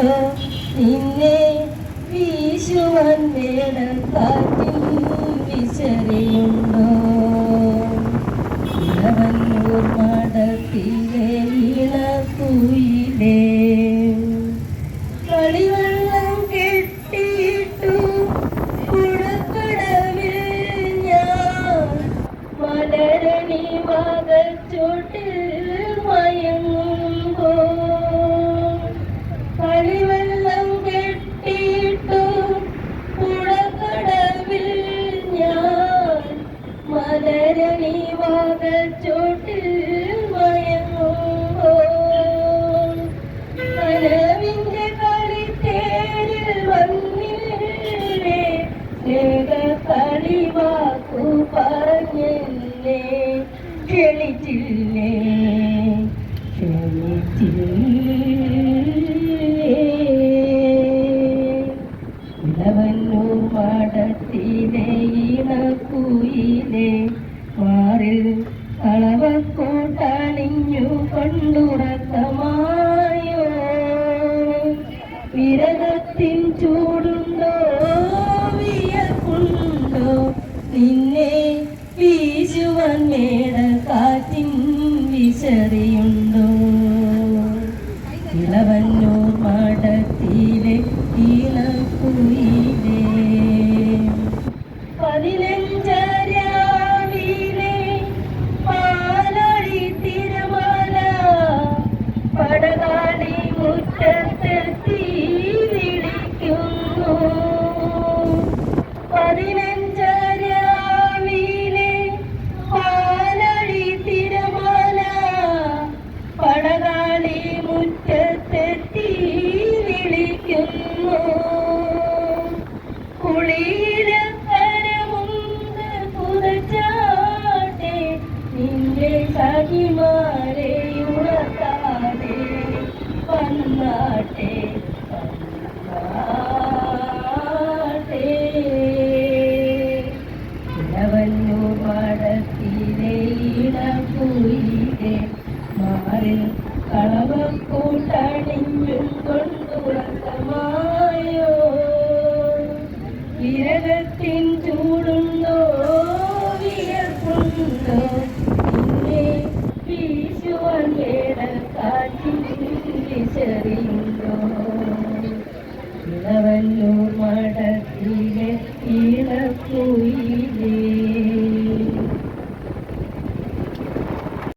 നിന്നെ വീശുവാൻ വേണം കാറ്റിൽ വിശറിയുണ്ടോ ഇളവന്നൂർ മഠത്തിലെ ഇളക്കുയിലേ കളിവെള്ളം ഞാൻ മലരണി ചോട്ടിൽ മലരണി മകച്ചോട്ടിൽ മയങ്ങുമ്പോ കനവിന്റെ കളിത്തേരിൽ വന്നില്ലേ? സ്നേഹ കളിവാക്കു പറഞ്ഞില്ലേ? ക്ഷണിച്ചില്ലേ? ക്ഷണിച്ചില്ലേ? മാറിൽ കളവക്കോട്ടണിഞ്ഞു കൊണ്ടുറക്കമായോ? വിരതത്തിൻ ചൂടുണ്ടോ? വിയർപ്പുണ്ടോ? നിന്നെ വീശുവാൻ കാറ്റിൻ വിശറിയുണ്ടോ? ഇളവന്നൂർ മാടത്തിലെ ഇളക്കുയിലേ സഖിമാരെ ഉണർത്താതെ വന്നാട്ടെ വന്നാട്ടെ. പാടത്തിലെ ഇടക്കുയിലെ മാറിൽ കളവക്കൂട്ടണിഞ്ഞു നരകത്തിൻ ചൂടുണ്ടോ? വിയർപ്പുണ്ടോ നിന്നെ വീശുവാൻ വേടക്കാറ്റിൻ വിശറിയുണ്ടോ ഇളവല്ലൂർ മഠത്തിലെ ഇളക്കുയി